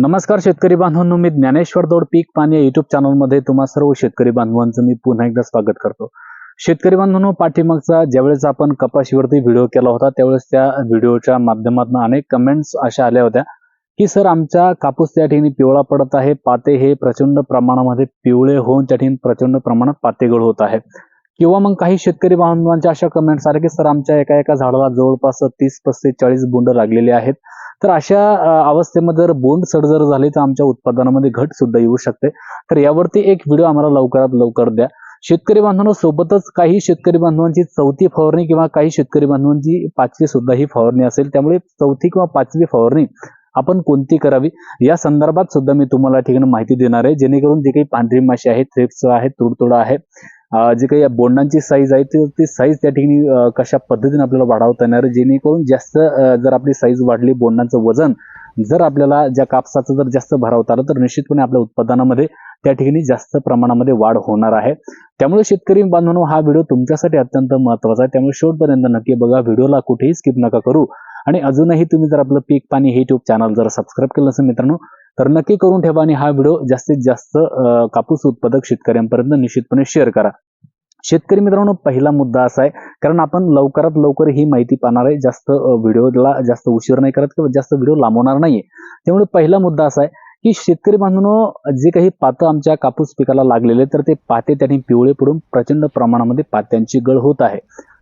नमस्कार शेतकरी बांधवांनो मी ज्ञानेश्वर दौड पीक पाणी या युट्यूब चॅनलमध्ये तुम्हा सर्व शेतकरी बांधवांचं मी पुन्हा एकदा स्वागत करतो. शेतकरी बांधवांनो पाठीमागचा ज्यावेळेस आपण कपाशीवरती व्हिडिओ केला होता त्यावेळेस त्या व्हिडिओच्या माध्यमातून अनेक कमेंट्स अशा आल्या होत्या की सर आमचा कापूस त्या ठिकाणी पिवळा पडत आहे पाते हे प्रचंड प्रमाणामध्ये पिवळे होऊन त्या ठिकाणी प्रचंड प्रमाणात पातेगळ होत आहे. किंवा मग काही शेतकरी बांधवांच्या अशा कमेंट्स आल्या की सर आमच्या एका एका झाडाला जवळपास तीस पस्तीस चाळीस बोंड लागलेले आहेत. तर अशा अवस्थेमध्ये जर बोंड सड जर झाली तर आमच्या उत्पादनामध्ये घट सुद्धा येऊ शकते. तर यावरती एक व्हिडिओ आम्हाला लवकरात लवकर द्या. शेतकरी बांधवांनो सोबतच काही शेतकरी बांधवांची चौथी फवारणी किंवा काही शेतकरी बांधवांची पाचवी सुद्धा ही फवारणी असेल. त्यामुळे चौथी किंवा पाचवी फवारणी आपण कोणती करावी? या संदर्भात सुद्धा मी तुम्हाला ठिकाणी माहिती देणार आहे. जेणेकरून जे काही पांढरी माशी आहे थ्रिप्स आहेत तुडतुडा आहे जे काही बोंडांची साईज आहे ती ती साईज त्या ठिकाणी कशा पद्धतीने आपल्याला वाढवता येणार जेणेकरून जास्त जर आपली साईज वाढली बोंडांचं वजन जर आपल्याला ज्या कापसाचं जर जास्त भरावता आलं तर निश्चितपणे आपल्या उत्पादनामध्ये त्या ठिकाणी जास्त प्रमाणामध्ये वाढ होणार आहे. त्यामुळे शेतकरी बांधवांनो हा व्हिडिओ तुमच्यासाठी अत्यंत महत्त्वाचा आहे. त्यामुळे शेवटपर्यंत नक्की बघा व्हिडिओला कुठेही स्किप नका करू. आणि अजूनही तुम्ही जर आपलं पीक पाणी हे युट्यूब चॅनल जर सबस्क्राईब केलं असेल मित्रांनो तर नक्की करून ठेवा आणि हा व्हिडिओ जास्तीत जास्त कापूस उत्पादक शेतकऱ्यांपर्यंत निश्चितपणे शेअर करा. शेतकरी मित्रांनो पहिला मुद्दा असा आहे कारण आपण लवकरात लवकर ही माहिती पाहणार आहे जास्त व्हिडिओला जास्त उशीर नाही करत किंवा जास्त व्हिडिओ लांबवणार नाहीये. त्यामुळे पहिला मुद्दा असा आहे की शेतकरी बांधवांनो जे काही पातं आमच्या कापूस पिकाला लागलेले तर ते पाते त्यांनी पिवळे पडून प्रचंड प्रमाणामध्ये पात्यांची गळ होत आहे.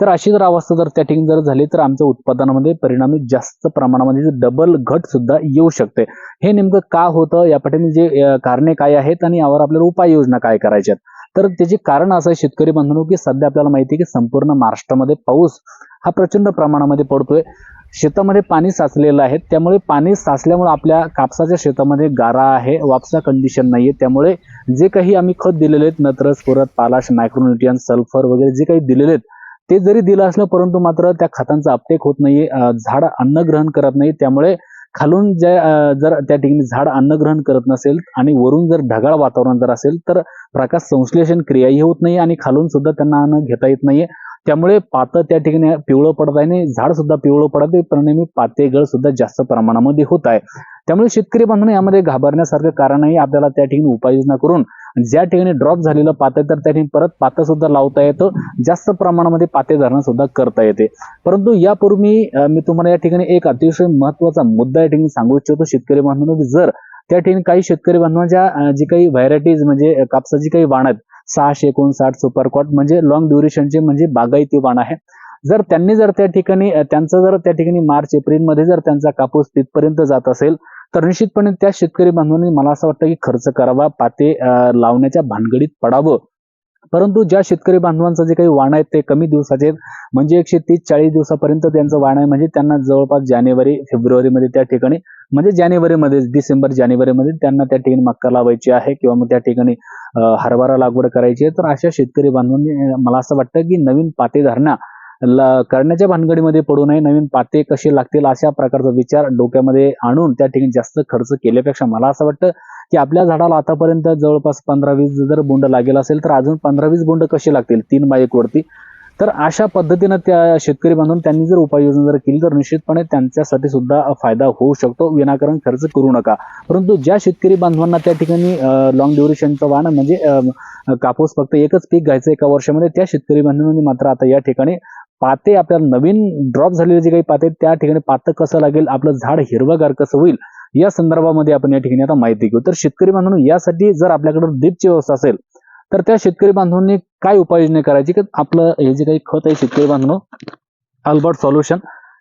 तर अशी जर अवस्था जर त्या ठिकाणी जर झाली तर आमच्या उत्पादनामध्ये परिणामी जास्त प्रमाणामध्ये डबल घट सुद्धा येऊ शकते. हे नेमकं का होतं? या पाठीने जे कारणे काय आहेत आणि यावर आपल्याला उपाययोजना काय करायच्या तर त्याचे कारण असं आहे शेतकरी बांधवांनो की सध्या आपल्याला माहिती आहे की संपूर्ण महाराष्ट्रामध्ये पाऊस हा प्रचंड प्रमाणामध्ये पडतोय. शेतामध्ये पाणी साचलेलं आहे. त्यामुळे पाणी साचल्यामुळे आपल्या कापसाच्या शेतामध्ये गारा आहे वापसा कंडिशन नाहीये. त्यामुळे जे काही आम्ही खत दिलेले आहेत नत्रस स्फुरत पालाश मायक्रोन्युट्रियन सल्फर वगैरे जे काही दिलेले आहेत ते जरी दिलं असलं परंतु मात्र त्या खतांचा अपटेक होत नाहीये. झाड अन्न ग्रहण करत नाही त्यामुळे खालून जे जर त्या ठिकाणी झाड अन्न ग्रहण करत नसेल आणि वरून जर ढगाळ वातावरण जर असेल तर प्रकाश संश्लेषण क्रियाही होत नाही आणि खालून सुद्धा त्यांना अन्न घेता येत नाहीये. त्यामुळे पातं त्या ठिकाणी पिवळं पडत आहे आणि झाड सुद्धा पिवळं पडत आहे. परिणामी पातेगळ सुद्धा जास्त प्रमाणामध्ये होत आहे. त्यामुळे शेतकरी बांधवांनो यामध्ये घाबरण्यासारखं कारण आहे. आपल्याला त्या ठिकाणी उपाययोजना करून ज्या ठिकाणी ड्रॉप झालेलं पातं तर त्या ठिकाणी परत पातं सुद्धा लावता येतं. जास्त प्रमाणामध्ये पाते धारणा सुद्धा करता येते. परंतु यापूर्वी मी तुम्हाला या ठिकाणी एक अतिशय महत्त्वाचा मुद्दा या ठिकाणी सांगू इच्छितो शेतकरी बांधवांनो की जर त्या ठिकाणी काही शेतकरी बांधवांच्या जी काही व्हरायटीज म्हणजे कापसाची काही वाण आहेत सहाशे एकोणसाठ सुपरकॉट म्हणजे लॉंग ड्युरेशनचे म्हणजे बागायती वाण आहे. जर त्यांनी जर त्या ठिकाणी त्यांचं जर त्या ठिकाणी मार्च एप्रिलमध्ये जर त्यांचा कापूस तिथपर्यंत जात असेल तर निश्चितपणे त्या शेतकरी बांधवांनी मला असं वाटतं की खर्च करावा पाते लावण्याच्या भानगडीत पडावं. परंतु ज्या शेतकरी बांधवांचं जे काही वाण आहेत ते कमी दिवसाचे आहेत. म्हणजे एकशे तीस चाळीस दिवसापर्यंत त्यांचं वाण आहे. म्हणजे त्यांना जवळपास जानेवारी फेब्रुवारीमध्ये त्या ठिकाणी म्हणजे जानेवारीमध्ये डिसेंबर जानेवारीमध्ये त्यांना त्या ठिकाणी मक्का लावायची आहे किंवा मग त्या ठिकाणी हरभरा लागवड करायची आहे. तर अशा शेतकरी बांधवांनी मला असं वाटतं की नवीन पाते धरणा करण्याच्या भानगडीमध्ये पडू नये नवीन पाते कसे लागतील अशा प्रकारचा विचार डोक्यामध्ये आणून त्या ठिकाणी जास्त खर्च केल्यापेक्षा मला असं वाटतं की आपल्या झाडाला आतापर्यंत जवळपास पंधरा वीस जर बोंड लागेल असेल तर अजून पंधरा वीस बोंड कसे लागतील? तीन बाईक वरती. तर अशा पद्धतीनं त्या शेतकरी बांधून त्यांनी जर उपाययोजना जर केली तर निश्चितपणे त्यांच्यासाठी सुद्धा फायदा होऊ शकतो. विनाकारण खर्च करू नका. परंतु ज्या शेतकरी बांधवांना त्या ठिकाणी लॉंग ड्युरेशनचं वाहन म्हणजे कापूस फक्त एकच पीक घ्यायचं एका वर्षामध्ये त्या शेतकरी बांधवांनी मात्र आता या ठिकाणी पाते आपल्याला नवीन ड्रॉप झालेले जे काही पाते त्या ठिकाणी पातं कसं लागेल आपलं झाड हिरवगार कसं होईल या संदर्भामध्ये आपण या ठिकाणी आता माहिती घेऊ. तर शेतकरी बांधवांनी यासाठी जर आपल्याकडे ड्रीपची व्यवस्था असेल तर त्या शेतकरी बांधवांनी काय उपाययोजना करायची? की आपलं हे जे काही खत आहे शेतकरी बांधवांनो अल्बर्ट सॉल्युशन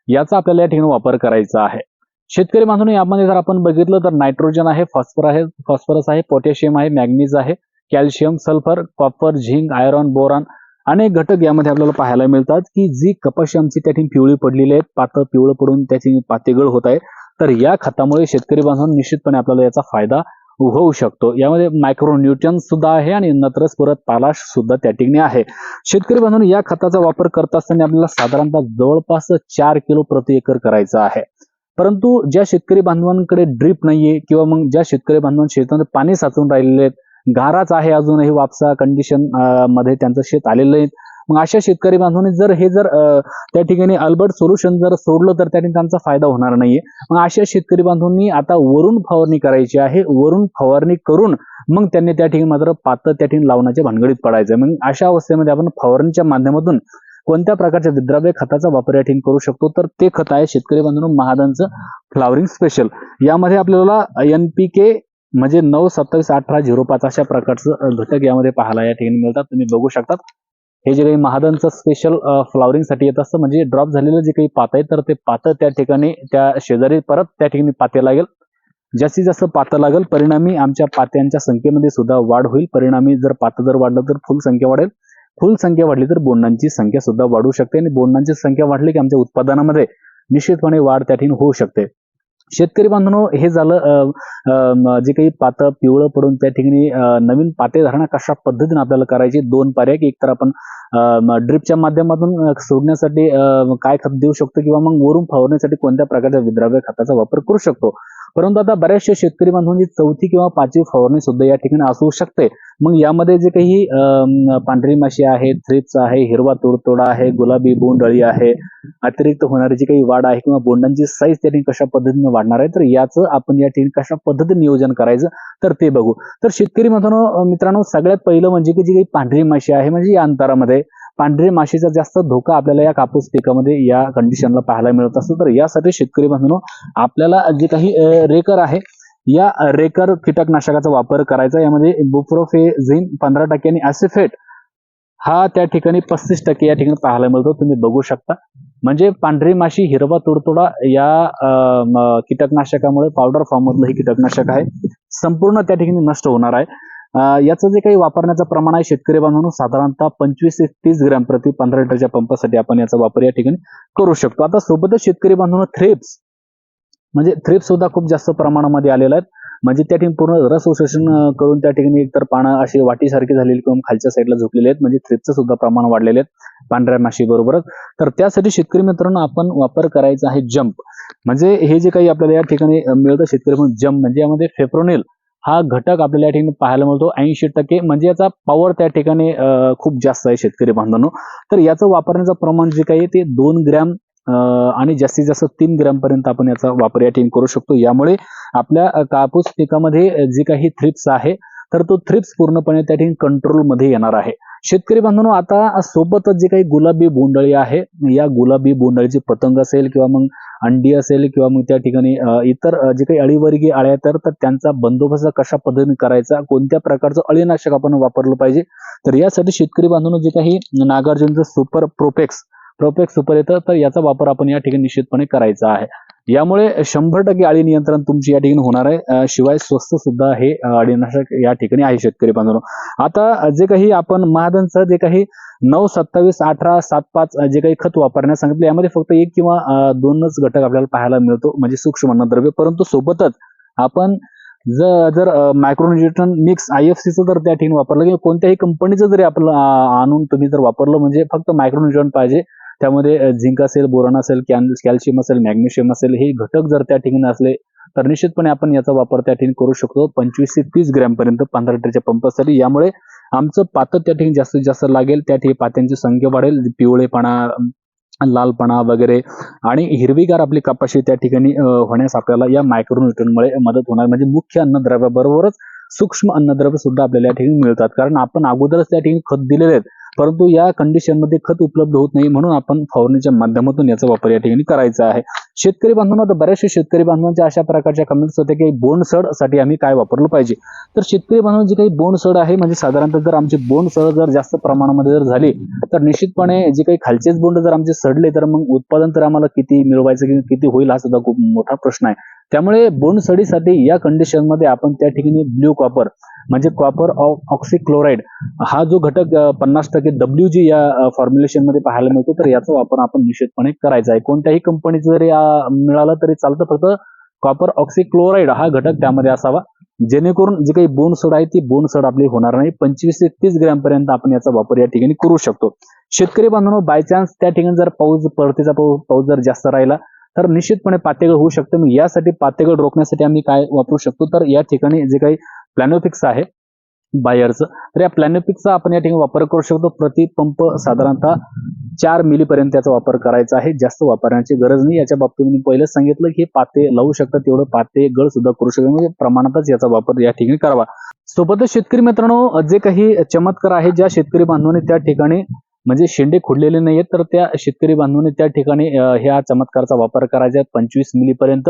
याचा आपल्याला या ठिकाणी वापर करायचा आहे. शेतकरी बांधवांनो यामध्ये जर आपण बघितलं तर नायट्रोजन आहे फॉस्फर आहे फॉस्फरस आहे पोटॅशियम आहे मॅग्नीज आहे calcium sulphur copper zinc iron boron अनेक घटक यामध्ये आपल्याला पाहायला मिळतात की जी कपाशी आमची त्या ठिकाणी पिवळी पडलेली आहेत पातळ पिवळं पडून त्याची पातेगळ होत आहे तर या खतामुळे शेतकरी बांधवांना निश्चितपणे आपल्याला याचा फायदा होऊ शकतो. यामध्ये मायक्रोन्यूट्रन सुद्धा आहे आणि नत्रस परत पालाश सुद्धा त्या ठिकाणी आहे. शेतकरी बांधून या खताचा वापर करत असताना आपल्याला साधारणतः जवळपास चार किलो प्रति एकर करायचा आहे. परंतु ज्या शेतकरी बांधवांकडे ड्रीप नाहीये किंवा मग ज्या शेतकरी बांधवां शेतामध्ये पाणी साचून राहिलेले आहेत गाराच आहे अजूनही वापसा कंडिशनमध्ये त्यांचं शेत आलेलं आहे. मग अशा शेतकरी बांधवांनी जर हे जर त्या ठिकाणी अल्बर्ट सोल्युशन जर सोडलं तर त्या ठिकाणी त्यांचा फायदा होणार नाहीये. मग अशा शेतकरी बांधवांनी आता वरून फवारणी करायची आहे. वरून फवारणी करून मग त्यांनी त्या ठिकाणी मात्र पातळ त्या ठिकाणी लावण्याच्या भानगडीत पडायचं मग अशा अवस्थेमध्ये आपण फवारणीच्या माध्यमातून कोणत्या प्रकारच्या विद्राव्य खताचा वापर या ठिकाणी करू शकतो? तर ते खत आहे शेतकरी बांधवांनो महादांचं फ्लावरिंग स्पेशल यामध्ये आपल्याला एनपीके के म्हणजे नऊ सत्तावीस अठरा झिरो पाच अशा प्रकारचं घटक यामध्ये पाहायला या ठिकाणी मिळतात. तुम्ही बघू शकतात. हे जे काही महादनचं स्पेशल फ्लॉवरिंगसाठी येत असतं म्हणजे ड्रॉप झालेलं जे काही पात आहे तर ते पातं त्या ठिकाणी त्या शेजारी परत त्या ठिकाणी पाते लागेल. जास्तीत जास्त पातं लागेल. परिणामी आमच्या पात्यांच्या संख्येमध्ये सुद्धा वाढ होईल. परिणामी जर पातं जर वाढलं तर फुल संख्या वाढेल. फुल संख्या वाढली तर बोंडांची संख्या सुद्धा वाढू शकते. आणि बोंडांची संख्या वाढली की आमच्या उत्पादनामध्ये निश्चितपणे वाढ त्या ठिकाणी होऊ शकते. शेतकरी बांधवांनो हे झालं जे काही पातं पिवळं पडून त्या ठिकाणी नवीन पाते धारणा कशा पद्धतीने आपल्याला करायची दोन पर्याय की एक तर आपण ड्रिपच्या माध्यमातून सोडण्यासाठी काय खत देऊ शकतो किंवा मग वरून फवारण्यासाठी कोणत्या प्रकारच्या विद्राव्य खताचा वापर करू शकतो. परंतु आता बऱ्याचशा शेतकरी बांधवांची चौथी किंवा पाचवी फवारणी सुद्धा या ठिकाणी असू शकते. मग यामध्ये जे काही पांढरी माशी आहे थ्रिप्स आहे हिरवा तुडतोडा आहे गुलाबी बोंडळी आहे अतिरिक्त होणारी जी काही वाढ आहे किंवा बोंडांची साईज त्या ठिकाणी कशा पद्धतीने वाढणार आहे तर याचं आपण या ठिकाणी कशा पद्धतीने नियोजन करायचं तर ते बघू. तर शेतकरी मित्रांनो मित्रांनो सगळ्यात पहिलं म्हणजे की जी काही पांढरी माशी आहे म्हणजे या अंतरामध्ये पांढरी माशीचा जास्त धोका आपल्याला या कापूस पिकामध्ये या कंडिशनला पाहायला मिळत असतो. तर यासाठी शेतकरी बांधवांनो आपल्याला जे काही रेकर आहे या रेकर कीटकनाशकाचा वापर करायचा. यामध्ये बुप्रोफेझिन पंधरा टक्के आणि ऍसिफेट हा त्या ठिकाणी पस्तीस टक्के या ठिकाणी पाहायला मिळतो. तुम्ही बघू शकता. म्हणजे पांढरी माशी हिरवा तुडतुडा या कीटकनाशकामुळे पावडर फॉर्म मधलं हे कीटकनाशक आहे. संपूर्ण त्या ठिकाणी नष्ट होणार आहे. याचं जे काही वापरण्याचं प्रमाण आहे शेतकरी बांधवांनो साधारणतः पंचवीस ते तीस ग्रॅम प्रति पंधरा लिटरच्या पंपासाठी आपण याचा वापर या ठिकाणी करू शकतो. आता सोबतच शेतकरी बांधवांनो थ्रेप्स म्हणजे थ्रिप्स सुद्धा खूप जास्त प्रमाणामध्ये आलेले आहेत. म्हणजे त्या ठिकाणी पूर्ण रस शोषण करून त्या ठिकाणी एकतर पानं अशी वाटीसारखी झालेली किंवा खालच्या साईडला झोपलेले आहेत. म्हणजे थ्रिप्सचं सुद्धा प्रमाण वाढलेले आहेत. पांढऱ्या माशी बरोबरच. तर त्यासाठी शेतकरी मित्रांनो आपण वापर करायचा आहे जंप म्हणजे हे जे काही आपल्याला या ठिकाणी मिळतं शेतकरी म्हणून जंप म्हणजे यामध्ये फेप्रोनेल हा घटक आपल्याला या ठिकाणी पाहायला मिळतो. ऐंशी टक्के म्हणजे याचा पॉवर त्या ठिकाणी खूप जास्त आहे शेतकरी बांधवांनो. तर याचं वापरण्याचं प्रमाण जे काही ते दोन ग्रॅम आणि जास्तीत जास्त तीन ग्रॅम पर्यंत आपण याचा वापर या ठिकाणी करू शकतो. यामुळे आपल्या कापूस पिकामध्ये जे काही थ्रिप्स आहे तर तो थ्रिप्स पूर्णपणे त्या ठिकाणी कंट्रोलमध्ये येणार आहे. शेतकरी बांधवांनो आता सोबतच जे काही गुलाबी बोंडळी आहे या गुलाबी बोंडळीची पतंग असेल किंवा मग अंडी असेल किंवा मग त्या ठिकाणी इतर जे काही अळीवर्गीय आळ्या तर तर त्यांचा बंदोबस्त कशा पद्धतीने करायचा कोणत्या प्रकारचं अळीनाशक आपण वापरलं पाहिजे? तर यासाठी शेतकरी बांधवांनो जे काही नागार्जुनचं सुपर प्रोपेक्स प्रोपेक्स सुपर येतं तर याचा वापर आपण या ठिकाणी निश्चितपणे करायचा आहे. यामुळे शंभर टक्के अळी नियंत्रण तुमची या ठिकाणी होणार आहे. शिवाय स्वस्त सुद्धा हे अळीनाशक या ठिकाणी आहे शेतकरी बांधवांनो. आता जे काही आपण महादनचं जे काही नऊ सत्तावीस अठरा सात पाच जे काही खत वापरण्यास सांगितलं यामध्ये फक्त एक किंवा दोनच घटक आपल्याला पाहायला मिळतो म्हणजे सूक्ष्म अन्नद्रव्य. परंतु सोबतच आपण जर जर मायक्रोन्युट्रन मिक्स आय एफ सीचं जर त्या ठिकाणी वापरलं किंवा कोणत्याही कंपनीचं जरी आपलं आणून तुम्ही जर वापरलं म्हणजे फक्त मायक्रोन्युट्रन पाहिजे त्यामध्ये झिंक असेल बोरॉन असेल कॅल्शियम असेल मॅग्नेशियम असेल हे घटक जर त्या ठिकाणी असले तर निश्चितपणे आपण याचा वापर त्या ठिकाणी करू शकतो. पंचवीस ते तीस ग्रॅम पर्यंत पंधरा लिटरच्या पंपासाठी. यामुळे आमचं पातं त्या ठिकाणी जास्तीत जास्त लागेल. त्या ठिकाणी पात्यांची संख्या वाढेल. पिवळेपणा लालपणा वगैरे आणि हिरवीगार आपली कपाशी त्या ठिकाणी होण्यास आपल्याला या मायक्रोन्युट्रनमुळे मदत होणार. म्हणजे मुख्य अन्नद्रव्याबरोबरच सूक्ष्म अन्नद्रव्य सुद्धा आपल्याला या ठिकाणी मिळतात. कारण आपण अगोदरच त्या ठिकाणी खत दिलेले आहेत. परंतु या कंडिशनमध्ये खत उपलब्ध होत नाही म्हणून आपण फवारणीच्या माध्यमातून याचा वापर या ठिकाणी करायचा आहे. शेतकरी बांधवांना तर बऱ्याचशा शेतकरी बांधवांच्या अशा प्रकारच्या कमेंट्स होत्या की बोंडसडसाठी आम्ही काय वापरलं पाहिजे. तर शेतकरी बांधवांची काही बोंडसड आहे म्हणजे साधारणतः जर आमची बोंडसड जर जास्त प्रमाणामध्ये जर झाली तर निश्चितपणे जे काही खालचेच बोंड जर आमचे सडले तर मग उत्पादन तर आम्हाला किती मिळवायचं किंवा किती होईल हा सुद्धा खूप मोठा प्रश्न आहे. त्यामुळे बोंडसडीसाठी या कंडिशनमध्ये आपण त्या ठिकाणी ब्ल्यू कॉपर म्हणजे कॉपर ऑक्सिक्लोराईड हा जो घटक पन्नास टक्के डब्ल्यू जी या फॉर्म्युलेशनमध्ये पाहायला मिळतो तर याचा वापर आपण निश्चितपणे करायचा आहे. कोणत्याही कंपनीचं जरी मिळालं तरी चालतं फक्त कॉपर ऑक्सिक्लोराईड हा घटक त्यामध्ये असावा. जेणेकरून जी काही बोनसड आहे ती बोनसड आपली होणार नाही. पंचवीस ते तीस ग्रॅमपर्यंत आपण याचा वापर या ठिकाणी करू शकतो. शेतकरी बांधवांनो बाय चान्स त्या ठिकाणी जर पाऊस परतीचा पाऊस पाऊस जर जास्त राहिला तर निश्चितपणे पातेगळ होऊ शकतं. मग यासाठी पातेगळ रोखण्यासाठी आम्ही काय वापरू शकतो? तर या ठिकाणी जे काही प्लॅनोफिक्स आहे बायरचं तर या प्लॅनोपिकचा आपण या ठिकाणी वापर करू शकतो. प्रति पंप साधारणतः चार मिलीपर्यंत याचा वापर करायचा आहे. जास्त वापरण्याची गरज नाही. याच्या बाबतीत मी पहिलेच सांगितलं की पाते लावू शकतात तेवढं पाते गळ सुद्धा करू शकतो. म्हणजे प्रमाणातच याचा वापर या ठिकाणी करावा. सोबतच शेतकरी मित्रांनो जे काही चमत्कार आहे ज्या शेतकरी बांधवांनी त्या ठिकाणी म्हणजे शेंडे खोडलेले नाहीयेत तर त्या शेतकरी बांधवांनी त्या ठिकाणी ह्या चमत्कारचा वापर करायचा पंचवीस मिलीपर्यंत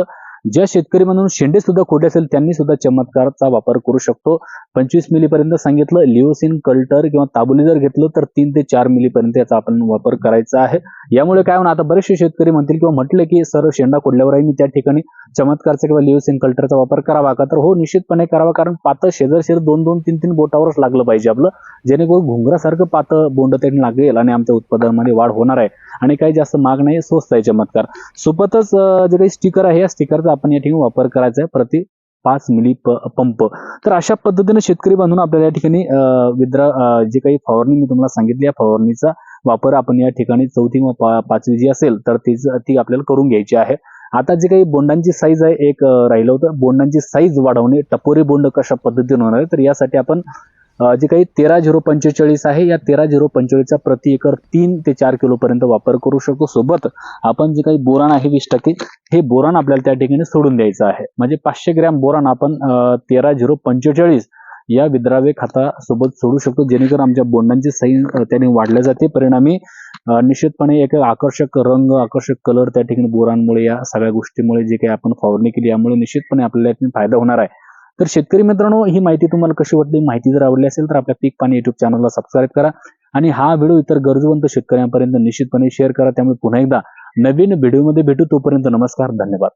ज्या शेतकरी म्हणून शेंडे सुद्धा खोटे असेल त्यांनी सुद्धा चमत्कारचा वापर करू शकतो. पंचवीस मिलीपर्यंत सांगितलं लिओसिन कल्टर किंवा ताबुली जर घेतलं तर तीन ते चार मिलीपर्यंत याचा आपण वापर करायचा आहे. यामुळे काय होणार आता बरेचसे शेतकरी म्हणतील किंवा म्हटले की सर शेंडा खोडल्यावरही मी त्या ठिकाणी चमत्कारचा किंवा लिओसिन कल्टरचा वापर करावा का? तर हो निश्चितपणे करावा कारण पातं शेजार शेर दोन दोन तीन तीन बोटावरच लागलं पाहिजे आपलं. जेणेकरून घुंगरासारखं पातं बोंड त्यांनी लागेल आणि आमच्या उत्पादनामध्ये वाढ होणार आहे. आणि काही जास्त माग नाही स्वस्त आहे चमत्कार. सोबतच जे काही स्टिकर आहे या स्टिकरचा आपण या ठिकाणी वापर करायचा आहे प्रति पाच मिली पंप तर अशा पद्धतीने शेतकरी बांधून आपल्याला या ठिकाणी विद्रा जे काही फवारणी मी तुम्हाला सांगितली या फवारणीचा वापर आपण या ठिकाणी चौथी किंवा पा- पाचवी जी असेल तर ती ती आपल्याला करून घ्यायची आहे. आता जे काही बोंडांची साईज आहे एक राहिलं होतं. बोंडांची साईज वाढवणे टपोरी बोंड कशा पद्धतीने होणार आहे तर यासाठी आपण जे काही तेरा झिरो पंचेचाळीस आहे या तेरा झिरो पंचेचाळीसचा प्रति एकर तीन ते चार किलोपर्यंत वापर करू शकतो. सोबत आपण जे काही बोराण आहे वीस टक्के हे बोराण आपल्याला त्या ठिकाणी सोडून द्यायचं आहे. म्हणजे पाचशे ग्रॅम बोराण आपण तेरा झिरो पंचेचाळीस या विद्राव्य खतासोबत सोडू शकतो. जेणेकरून आमच्या बोंडांची साईज त्याने वाढल्या जाते. परिणामी निश्चितपणे एक आकर्षक रंग आकर्षक कलर त्या ठिकाणी बोरांमुळे या सगळ्या गोष्टीमुळे जे काही आपण फवारणी केली यामुळे निश्चितपणे आपल्याला यातून फायदा होणार आहे. तर शेतकरी मित्रांनो ही माहिती तुम्हाला कशी वाटली? माहिती जर आवडली असेल तर आपल्या पीक पाणी युट्यूब चॅनलला सबस्क्राईब करा आणि हा व्हिडिओ इतर गरजवंत शेतकऱ्यांपर्यंत निश्चितपणे शेअर करा. त्यामुळे पुन्हा एकदा नवीन व्हिडिओमध्ये भेटू. तोपर्यंत नमस्कार धन्यवाद.